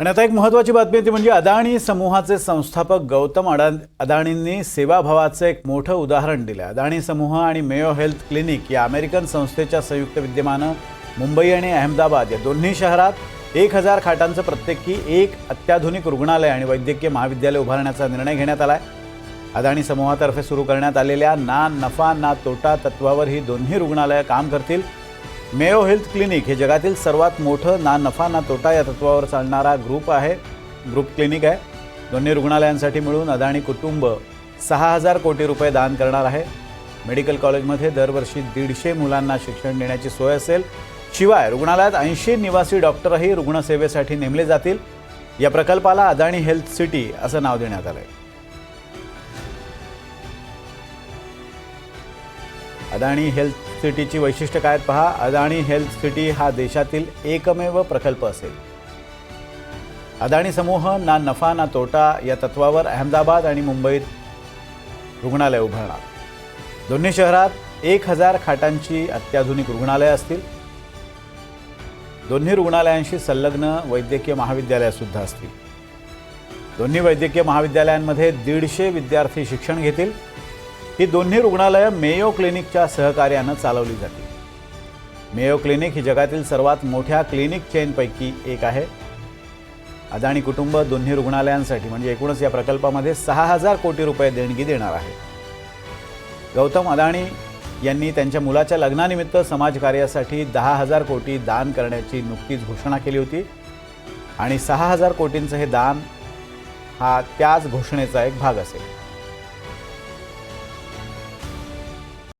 आणि आता एक महत्त्वाची बातमी आहे ती म्हणजे अदाणी समूहाचे संस्थापक गौतम अडा अदाणींनी सेवाभावाचं एक मोठं उदाहरण दिलं अदाणी समूह आणि मेयो हेल्थ क्लिनिक या अमेरिकन संस्थेच्या संयुक्त विद्यमानं मुंबई आणि अहमदाबाद या दोन्ही शहरात एक हजार खाटांचं प्रत्येकी एक अत्याधुनिक रुग्णालय आणि वैद्यकीय महाविद्यालय उभारण्याचा निर्णय घेण्यात आला आहे अदाणी समूहातर्फे सुरू करण्यात आलेल्या ना नफा ना तोटा तत्वावर ही दोन्ही रुग्णालयं काम करतील. मेयो हेल्थ क्लिनिक हे जगातील सर्वात मोठं ना नफा ना तोटा या तत्वावर चालणारा ग्रुप आहे. ग्रुप क्लिनिक आहे. दोन्ही रुग्णालयांसाठी मिळून अदाणी कुटुंब सहा हजार कोटी रुपये दान करणार आहे. मेडिकल कॉलेजमध्ये दरवर्षी दीडशे मुलांना शिक्षण देण्याची सोय असेल. शिवाय रुग्णालयात ऐंशी निवासी डॉक्टरही रुग्णसेवेसाठी नेमले जातील. या प्रकल्पाला अदाणी हेल्थ सिटी असं नाव देण्यात आलं आहे अदाणी हेल्थ सिटीची वैशिष्ट्य काय पहा. अदाणी हेल्थ सिटी हा देशातील एकमेव प्रकल्प असेल. अदाणी समूह ना नफा ना तोटा या तत्वावर अहमदाबाद आणि मुंबईत रुग्णालय उभारणार. दोन्ही शहरात एक हजार खाटांची अत्याधुनिक रुग्णालयं असतील. दोन्ही रुग्णालयांशी संलग्न वैद्यकीय महाविद्यालयं सुद्धा असतील. दोन्ही वैद्यकीय महाविद्यालयांमध्ये दीडशे विद्यार्थी शिक्षण घेतील. ही दोन्ही रुग्णालयं मेयो क्लिनिकच्या सहकार्यानं चालवली जातील. मेयो क्लिनिक ही जगातील सर्वात मोठ्या क्लिनिक चेनपैकी एक आहे. अदाणी कुटुंब दोन्ही रुग्णालयांसाठी म्हणजे एकूणच या प्रकल्पामध्ये सहा हजार कोटी रुपये देणगी देणार आहे. गौतम अदाणी यांनी त्यांच्या मुलाच्या लग्नानिमित्त समाजकार्यासाठी दहा हजार कोटी दान करण्याची नुकतीच घोषणा केली होती. आणि सहा हजार कोटींचं हे दान हा त्याच घोषणेचा एक भाग असेल.